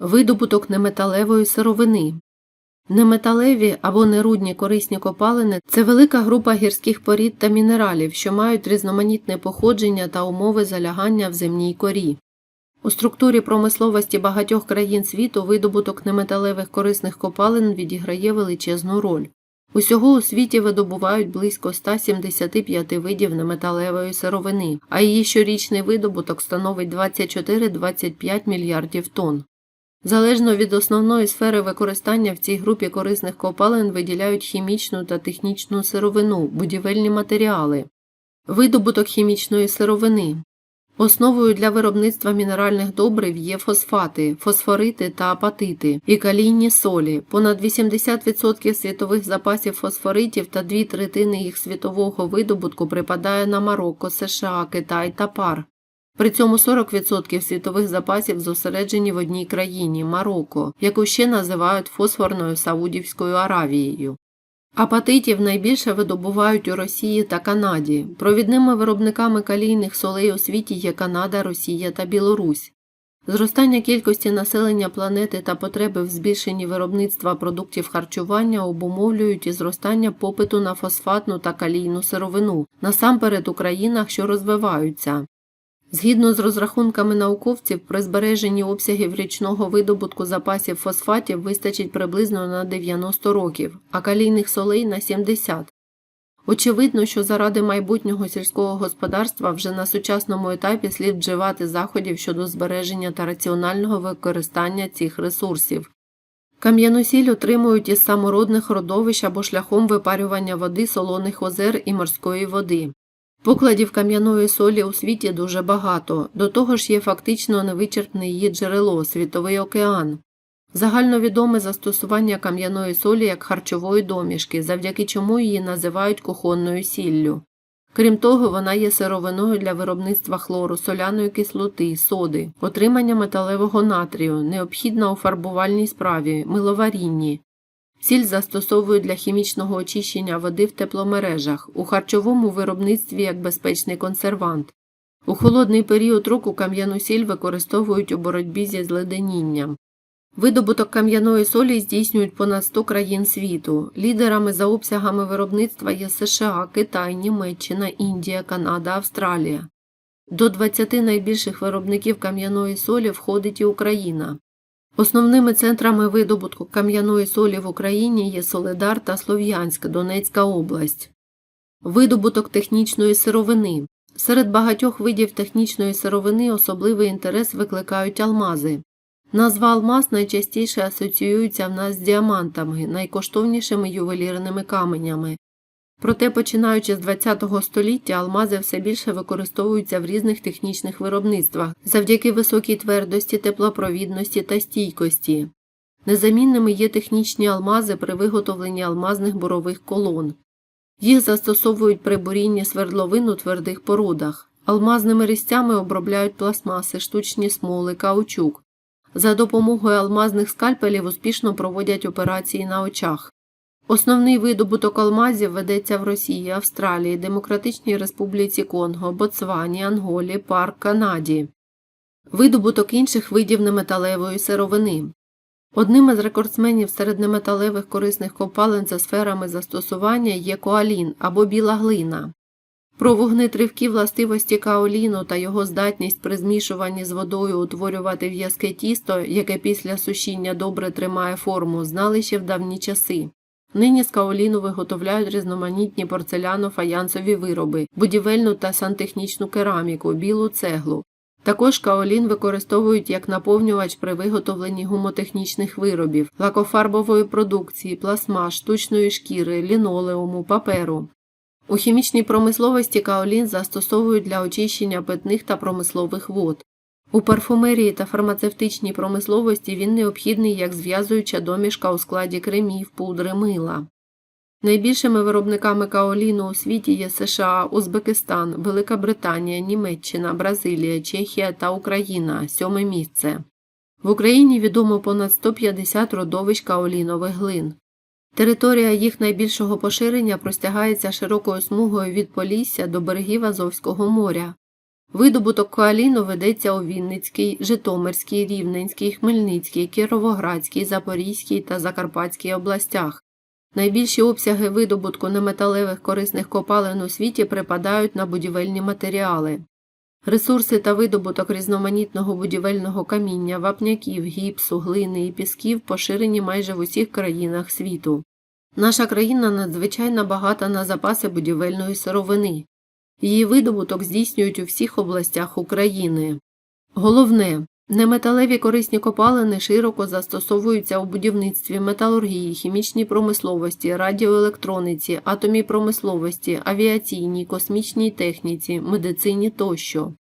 Видобуток неметалевої сировини. Неметалеві або нерудні корисні копалини це велика група гірських порід та мінералів, що мають різноманітне походження та умови залягання в земній корі. У структурі промисловості багатьох країн світу видобуток неметалевих корисних копалин відіграє величезну роль. Усього у світі видобувають близько 175 видів неметалевої сировини, а її щорічний видобуток становить 24-25 мільярдів тонн. Залежно від основної сфери використання в цій групі корисних копалин виділяють хімічну та технічну сировину, будівельні матеріали, видобуток хімічної сировини. Основою для виробництва мінеральних добрив є фосфати, фосфорити та апатити і калійні солі. Понад 80% світових запасів фосфоритів та дві третини їх світового видобутку припадає на Марокко, США, Китай та пар. При цьому 40% світових запасів зосереджені в одній країні Марокко, яку ще називають фосфорною Саудівською Аравією. Апатитів найбільше видобувають у Росії та Канаді. Провідними виробниками калійних солей у світі є Канада, Росія та Білорусь. Зростання кількості населення планети та потреби в збільшенні виробництва продуктів харчування обумовлюють і зростання попиту на фосфатну та калійну сировину, насамперед у країнах, що розвиваються. Згідно з розрахунками науковців, при збереженні обсягів річного видобутку запасів фосфатів вистачить приблизно на 90 років, а калійних солей на 70. Очевидно, що заради майбутнього сільського господарства вже на сучасному етапі слід вживати заходів щодо збереження та раціонального використання цих ресурсів. Кам'яну сіль отримують із самородних родовищ або шляхом випарювання води солоних озер і морської води. Покладів кам'яної солі у світі дуже багато, до того ж є фактично невичерпне її джерело світовий океан. Загальновідоме застосування кам'яної солі як харчової домішки, завдяки чому її називають кухонною сіллю. Крім того, вона є сировиною для виробництва хлору, соляної кислоти, соди, отримання металевого натрію, необхідна у фарбувальній справі, миловарінні, Сіль застосовують для хімічного очищення води в тепломережах, у харчовому виробництві як безпечний консервант. У холодний період року кам'яну сіль використовують у боротьбі зі зледенінням. Видобуток кам'яної солі здійснюють понад 100 країн світу. Лідерами за обсягами виробництва є США, Китай, Німеччина, Індія, Канада, Австралія. До 20 найбільших виробників кам'яної солі входить і Україна. Основними центрами видобутку кам'яної солі в Україні є Соледар та Слов'янськ, Донецька область. Видобуток технічної сировини. Серед багатьох видів технічної сировини особливий інтерес викликають алмази. Назва алмаз найчастіше асоціюється в нас з діамантами, найкоштовнішими ювелірними каменями. Проте, починаючи з ХХ століття, алмази все більше використовуються в різних технічних виробництвах завдяки високій твердості, теплопровідності та стійкості. Незамінними є технічні алмази при виготовленні алмазних бурових колон. Їх застосовують при бурінні свердловин у твердих породах. Алмазними різцями обробляють пластмаси, штучні смоли, каучук. За допомогою алмазних скальпелів успішно проводять операції на очах. Основний видобуток алмазів ведеться в Росії, Австралії, Демократичній Республіці Конго, Ботсвані, Анголі, Пар, Канаді. Видобуток інших видів неметалевої сировини. Одним із рекордсменів серед неметалевих корисних копалин за сферами застосування є коалін або біла глина. Про вогнетривкі властивості каоліну та його здатність при змішуванні з водою утворювати в'язке тісто, яке після сушіння добре тримає форму, знали ще в давні часи. Нині з каоліну виготовляють різноманітні порцеляно-фаянсові вироби, будівельну та сантехнічну кераміку, білу цеглу. Також каолін використовують як наповнювач при виготовленні гумотехнічних виробів, лакофарбової продукції, пластмас, штучної шкіри, лінолеуму, паперу. У хімічній промисловості каолін застосовують для очищення питних та промислових вод. У парфумерії та фармацевтичній промисловості він необхідний як зв'язуюча домішка у складі кремів, пудри, мила. Найбільшими виробниками каоліну у світі є США, Узбекистан, Велика Британія, Німеччина, Бразилія, Чехія та Україна сьоме місце. В Україні відомо понад 150 родовищ каолінових глин. Територія їх найбільшого поширення простягається широкою смугою від Полісся до берегів Азовського моря. Видобуток коаліну ведеться у Вінницькій, Житомирській, Рівненській, Хмельницькій, Кіровоградській, Запорізькій та Закарпатській областях. Найбільші обсяги видобутку неметалевих корисних копалин у світі припадають на будівельні матеріали. Ресурси та видобуток різноманітного будівельного каміння, вапняків, гіпсу, глини і пісків поширені майже в усіх країнах світу. Наша країна надзвичайно багата на запаси будівельної сировини. Її видобуток здійснюють у всіх областях України. Головне, неметалеві корисні копалини широко застосовуються у будівництві, металургії, хімічній промисловості, радіоелектрониці, атомній промисловості, авіаційній, космічній техніці, медицині тощо.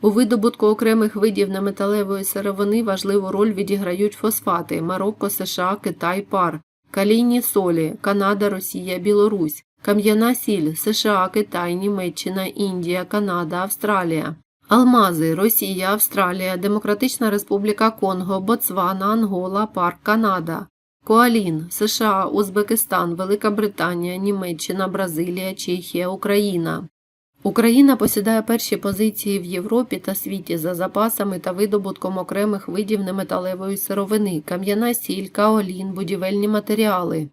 У видобутку окремих видів неметалевої сировини важливу роль відіграють фосфати Марокко, США, Китай, пар, калійні солі, Канада, Росія, Білорусь, кам'яна сіль, США, Китай, Німеччина, Індія, Канада, Австралія. Алмази Росія, Австралія, Демократична Республіка Конго, Ботсвана, Ангола, Парк, Канада. Коалін, США, Узбекистан, Велика Британія, Німеччина, Бразилія, Чехія, Україна. Україна посідає перші позиції в Європі та світі за запасами та видобутком окремих видів неметалевої сировини, кам'яна сіль, каолін, будівельні матеріали.